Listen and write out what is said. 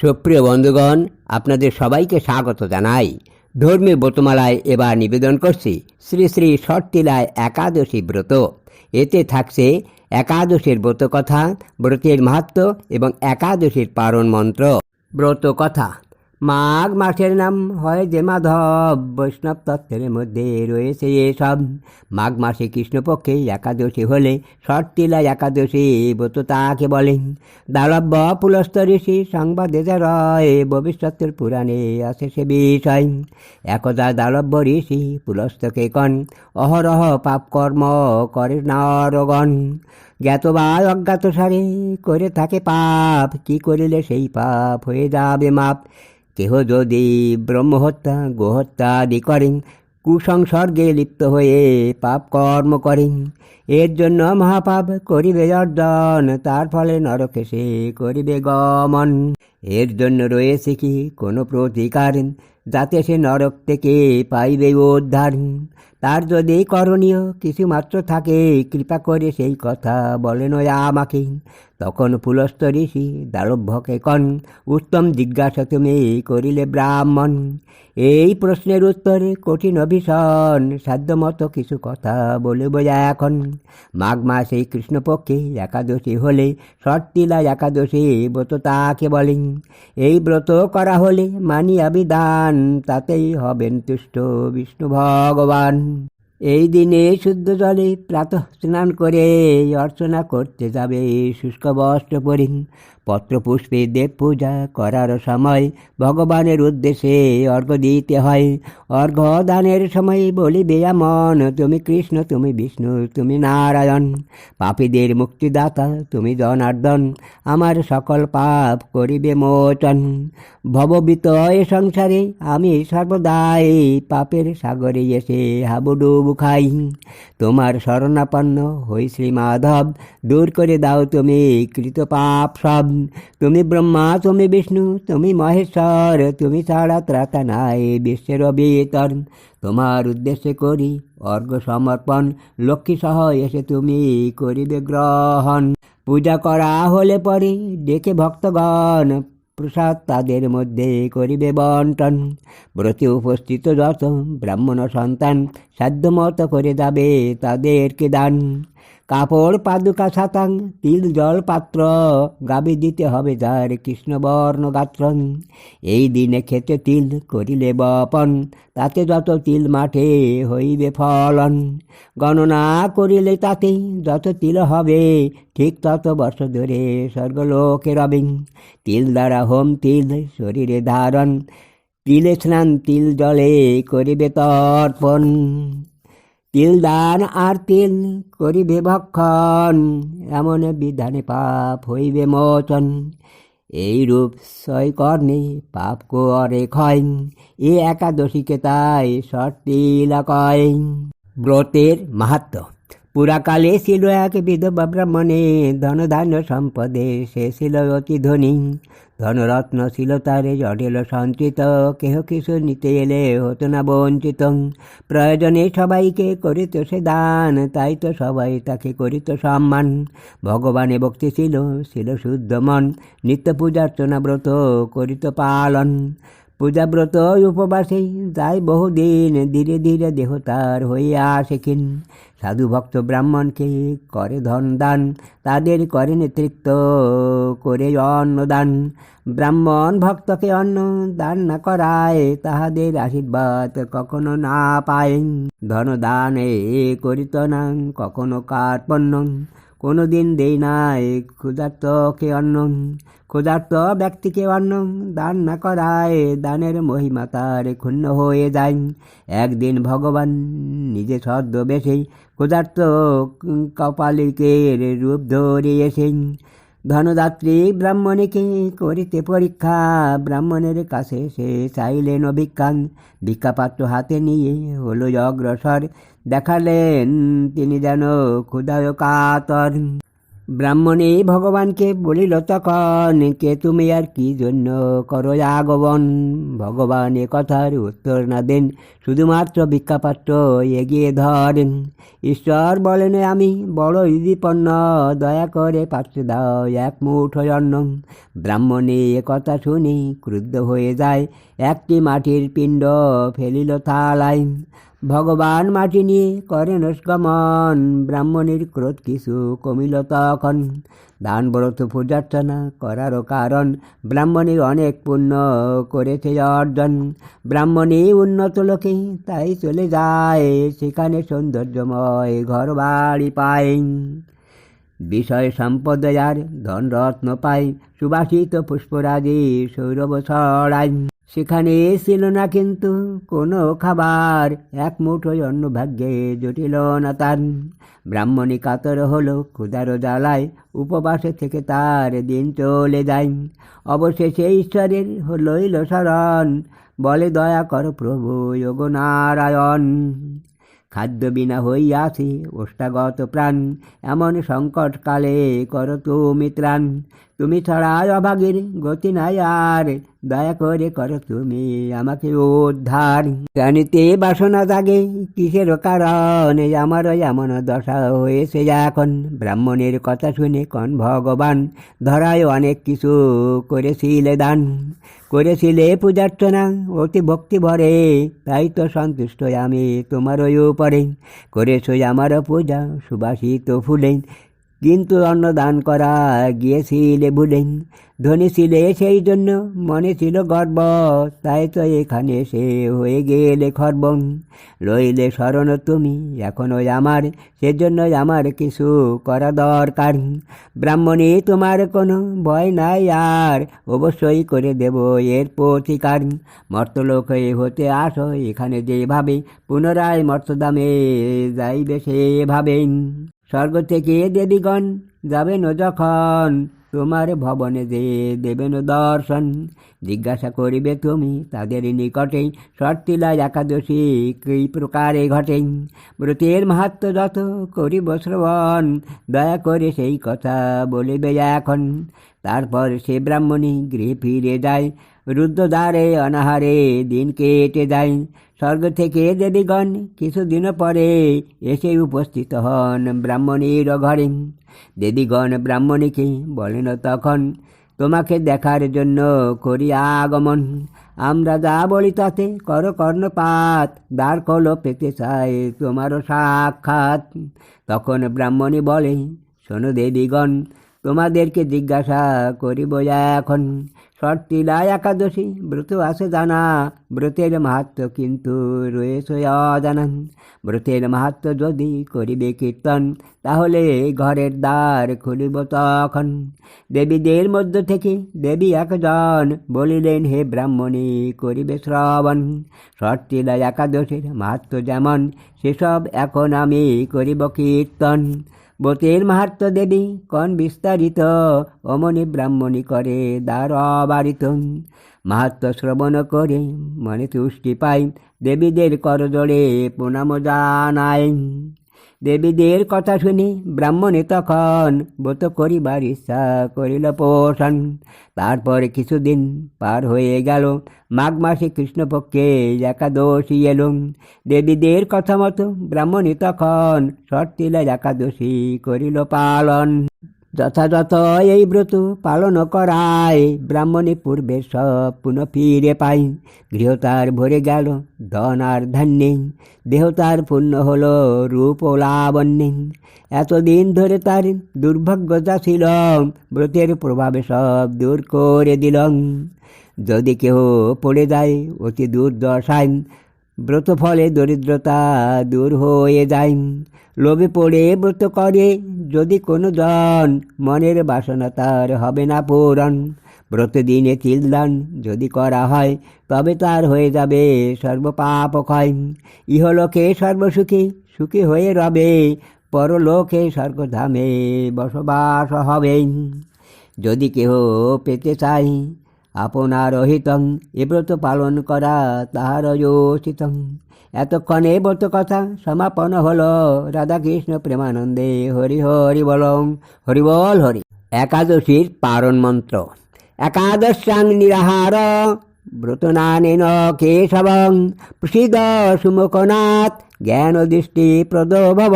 সুপ্রিয় বন্ধুগণ, আপনাদের সবাইকে স্বাগত জানাই। ধর্মীয় ব্রতমালায় এবার নিবেদন করছি শ্রী শ্রী শর্তিলায় একাদশী ব্রত। এতে থাকছে একাদশীর ব্রত কথা ব্রতের মাহাত্ম এবং একাদশীর পারণ মন্ত্র। ব্রত কথা মাঘ মাসের নাম হয় যে মাধব। বৈষ্ণব তত্ত্বের মধ্যে রয়েছে এসব। মাঘ মাসে কৃষ্ণপক্ষে একাদশী হলে শর্তিলা একাদশী ব্রত তাকে বলেন দালব্য পুলস্ত ঋষি সংবাদে যা রয়, ভবিষ্যতের পুরাণে আছে সে বিষয়। একদা দালব্য ঋষি পুলস্তকে কন, অহরহ পাপ কর্ম করে নরগণ। জ্ঞাত বা অজ্ঞাত সারে করে থাকে পাপ, কি করিলে সেই পাপ হয়ে যাবে মাপ? কেহ যদি ব্রহ্মহত্যা গোহত্যা আদি করেন, কুসংসর্গে লিপ্ত হয়ে পাপ কর্ম করেন, এর জন্য মহাপাপ করিবে অর্জন তার ফলে নরকে সে করিবে গমন। এর জন্য রয়েছে কি কোনো প্রতিকার, যাতে সে নরক থেকে পাইবে উদ্ধার? তার যদি করণীয় কিছু মাত্র থাকে, কৃপা করে সেই কথা বলেন আমাকে। তখন পুলস্ত ঋষি দারভ্যকে কন, উত্তম জিজ্ঞাসা তুমি করিলে ব্রাহ্মণ? এই প্রশ্নের উত্তরে কঠিন ভীষণ সাধ্যমতো কিছু কথা বলিব এখন। মাঘ মাসে কৃষ্ণপক্ষে একাদশী হলে শর্তিলা একাদশী ব্রত তাকে বলেন এই ব্রত করা হলে মানি বিধান, তাতেই হবেন তুষ্ট বিষ্ণু ভগবান। এই দিনে শুদ্ধ জলে প্রাতঃ স্নান করে অর্চনা করতে যাবে শুষ্ক বস্ত্র পরি। পত্রপুষ্পে দেব পূজা করার সময় ভগবানের উদ্দেশ্যে অর্ঘ্য দিতে হয়। অর্ঘ্য দানের সময় বলিবে মন তুমি কৃষ্ণ, তুমি বিষ্ণু, তুমি নারায়ণ। পাপীদের মুক্তিদাতা, তুমি জনার্দন। আমার সকল পাপ করিবে মোচন। ভববিত এ সংসারে আমি সর্বদাই পাপের সাগরে এসে হাবুডুবু খাই তোমার শরণাপন্ন হই শ্রী মাধব, দূর করে দাও তুমি কৃত পাপ সব। তুমি ব্রহ্মা, তুমি বিষ্ণু, তুমি মহেশ্বর, তুমি ছাড়া ত্রাতা নাই বিশ্বের অবিতর। তোমার উদ্দেশ্যে করি অর্ঘ্য সমর্পণ, লক্ষ্মী সহ এসে তুমি করিবে গ্রহণ। পূজা করা হলে পরে ডেকে ভক্তগণ প্রসাদ তাদের মধ্যে করিবে বন্টন ব্রতে উপস্থিত যত ব্রাহ্মণ সন্তান, সাধ্যমত করে যাবে তাদেরকে দান। কাপড় পাদুকা সাতাং, তিল জল পাত্র, গাবি দিতে হবে যার কৃষ্ণবর্ণ গাত্র। এই দিনে খেতে তিল করিলে বপন, তাতে যত তিল মাঠে হইবে ফলন। গণনা করিলে তাতে যত তিল হবে, ঠিক তত বর্ষ ধরে স্বর্গলোকে রবিং তিল দ্বারা হোম তিল শরীরে ধারণ, তিলে স্নান তিল জলে করিবে তর্পণ। তিল দান আর তিল করিবে ভক্ষণ, এমন বিধানে পাপ হইবে মোচন। এই রূপ ছয় কর্ণে পাপ করে ক্ষয়, এ একাদশীকে তাই সটিলা কয় ব্রতের মাহাত্ম পুরাকালে ছিল এক বিধবা ব্রাহ্মণে ধন ধান্য সম্পদে। সে ছিল অতি ধনী, ধনরত্ন ছিল তার জটিল সঞ্চিত। কেহ কিছু নিতে এলে হতো না বঞ্চিত। প্রয়োজনে সবাইকে করিত সে দান, তাই তো সবাই তাকে করিত সম্মান। ভগবানে ভক্তি ছিল ছিল শুদ্ধ মন, নিত্য পূজার্চনা ব্রত করিত পালন। পূজাব্রত উপবাসে যাই বহুদিন ধীরে ধীরে দেহ তার হইয়া শেখেন সাধু ভক্ত ব্রাহ্মণকে করে ধন দান, তাদের করে নেতৃত্ব, করে অন্নদান ব্রাহ্মণ ভক্তকে অন্ন দান না করায় তাহাদের আশীর্বাদ কখনো না পায়। ধন দান এ করিত না, কখনো কার্পণ্য কোনো দিন দেই নাই ক্ষুধার্তকে অন্ন। ক্ষুধার্ত ব্যক্তিকে অন্ন দান না করায় দানের মহিমা তার ক্ষুণ্ণ হয়ে যায়। একদিন ভগবান নিজে ছদ্ম বেশে ক্ষুধার্ত কপালিকের রূপ ধরে এসেন ধনদাত্রী ব্রাহ্মণীকে করিতে পরীক্ষা, ব্রাহ্মণের কাছে সে চাইলেন অভিজ্ঞান। ভিক্ষাপাত্র হাতে নিয়ে হলো অগ্রসর দেখালেন, তিনি যেন ক্ষুধায় কাতর। ব্রাহ্মণী ভগবানকে বলিল, তখন কে তুমি আর কি জন্য করো আগমন ভগবান এ কথার উত্তর না দেন, শুধুমাত্র ভিক্ষাপাত্র এগিয়ে ধরেন। ঈশ্বর বলেন আমি, বড় ইদিপন্ন দয়া করে পাত্রে দাও এক মুঠো অন্ন। ব্রাহ্মণী এ কথা শুনি ক্রুদ্ধ হয়ে যায়, একটি মাটির পিণ্ড ফেলিল থালায়। ভগবান মাটি নিয়ে করেন গমন ব্রাহ্মণের ক্রোধ কিছু কমিল তখন। দান ব্রত পূজার্চনা করারও কারণ ব্রাহ্মণী অনেক পুণ্য করেছে অর্জন। ব্রাহ্মণী উন্নত লোকে, তাই চলে যায়, সেখানে সৌন্দর্যময় ঘর বাড়ি পায়। বিষয় সম্পদ যার ধনরত্ন পাই সুবাসিত পুষ্পরাজি সৌরভ ছড়াই সেখানে ছিল না কিন্তু কোনো খাবার, এক মুঠো অন্য ভাগ্যে জটিল না তার। ব্রাহ্মণী কাতর হলো ক্ষুদারো জ্বালায়, উপবাসে থেকে তার দিন চলে যায়। অবশেষে ঈশ্বরের হলইল শরণ বলে দয়া কর প্রভু যোগ নারায়ণ খাদ্য বিনা হইয়াছি ওষ্ঠাগত প্রাণ এমন সংকটকালে কর তুমি ত্রাণ তুমি ছাড়া অভাগীর গতি নাই আর। দয়া করে করো তুমি আমাকে উদ্ধার। জানিতে বাসনা জাগে কিসের কারণে? আমার এমন দশা হয়েছে এখন ব্রাহ্মণের কথা শুনে কন ভগবান ধরায় অনেক কিছু করেছিলে দান। করেছিলে পূজার্চনা, অতি ভক্তি ভরে। তাই তো সন্তুষ্ট আমি তোমার উপরে। করেছ আমার পূজা, সুবাসিত ফুলে। কিন্তু অন্ন দান করা গিয়েছিলে ভুলেন ধনী ছিলে সেই জন্য, মনে ছিল গর্ব, তাই তো এখানে সে হয়ে গেলে খর্বন লইলে স্মরণ তুমি এখনও আমার সেজন্য আমার কিছু করা দরকার। ব্রাহ্মণী, তোমার কোনো ভয় নাই আর, অবশ্যই করে দেব এর প্রতিকার। মর্তলোক হতে আসো, এখানে যেভাবে পুনরায় মর্তদামে যাইবে সেভাবে স্বর্গ থেকে দেবীগণ যাবেন যখন তোমার ভবনে যে দেবেন দর্শন, জিজ্ঞাসা করিবে তুমি, তাদের নিকটে শর্তিলা একাদশী কী প্রকারে ঘটে? ব্রতের মাহাত্ম যত করিব শ্রবণ, দয়া করে সেই কথা বলিবে এখন। তারপর সে ব্রাহ্মণী গৃহে ফিরে যায়, রুদ্রদ্বারে অনাহারে দিন কেটে যায়। স্বর্গ থেকে দেবীগণ কিছুদিন পরে এসে উপস্থিত হন ব্রাহ্মণীর ঘরে। দেবীগণ ব্রাহ্মণীকে বলেন, তখন তোমাকে দেখার জন্য করি আগমন। আমরা যা বলি তাতে কর কর্ণপাত, দ্বার কলো পেতে চাই তোমারও সাক্ষাৎ। তখন ব্রাহ্মণী বলে, শোনো দেবীগণ, তোমাদেরকে জিজ্ঞাসা করিব এখন। শর্তিলা একাদশী ব্রত আছে জানা ব্রতের মাহাত্ম কিন্তু রয়েছে অজানা ব্রতের মাহাত্ম যদি করিবে কীর্তন তাহলে ঘরের দ্বার খুলিব তখন। দেবীদের মধ্য থেকে দেবী একজন বলিলেন, হে ব্রাহ্মণী, করিবে শ্রবণ। শর্তিলা একাদশীর মাহাত্ম যেমন, সেসব এখন আমি করিব কীর্তন। ব্রতের মাহাত্ম দেবী কন বিস্তারিত? অমনি ব্রাহ্মণী করে দ্বার অবারিত মাহাত্ম শ্রবণ করে মনে তুষ্টি পাই দেবীদের করজোড়ে প্রণাম জানাই। দেবীদের কথা শুনি ব্রাহ্মণে তখন ব্রত করিবার ইচ্ছা করিল পোষণ। তারপরে কিছুদিন পার হয়ে গেল, মাঘ মাসে কৃষ্ণপক্ষে একাদশী এলো। দেবীদের কথা মতো ব্রাহ্মণী তখন সর্তিলা একাদশী করিল পালন। যথাযথ এই ব্রত পালন করায় ব্রাহ্মণী পূর্বে সব পুনঃ ফিরে পাই। গৃহ তার ভরে গেল, ধন আর ধান্যে দেহ তার পূর্ণ হল, রূপ লাবণ্যে এতদিন ধরে তার দুর্ভাগ্যতা ছিল, ব্রতের প্রভাবে সব দূর করে দিলম। যদি কেহ পড়ে যায়, অতি দুর্দশায় ব্রত ফলে দরিদ্রতা দূর হয়ে যায়। লোভে পড়ে ব্রত করে, যদি কোনো জন মনের বাসনা তার হবে না পূরণ। ব্রত দিনে তিলদান যদি করা হয়, তবে তার হয়ে যাবে সর্বপাপ ক্ষয়। ইহলোকে সর্বসুখী, সুখী হয়ে রবে, পরলোকে স্বর্গধামে বসবাস হবে। যদি কেহ পেতে চাই আপনার অহিতং এ ব্রত পালন করা তাহার যোচিতং এতক্ষণে ব্রত কথা সমাপন হলো। রাধাকৃষ্ণ প্রেমানন্দে হরি হরি বলং, হরি বল হরি। একাদশীর পারণ মন্ত্র। একাদশাং নিরাহার, ব্রতনানেন কেশবং। প্রসিদ সুমুখনাথ জ্ঞান দৃষ্টি প্রদো ভব।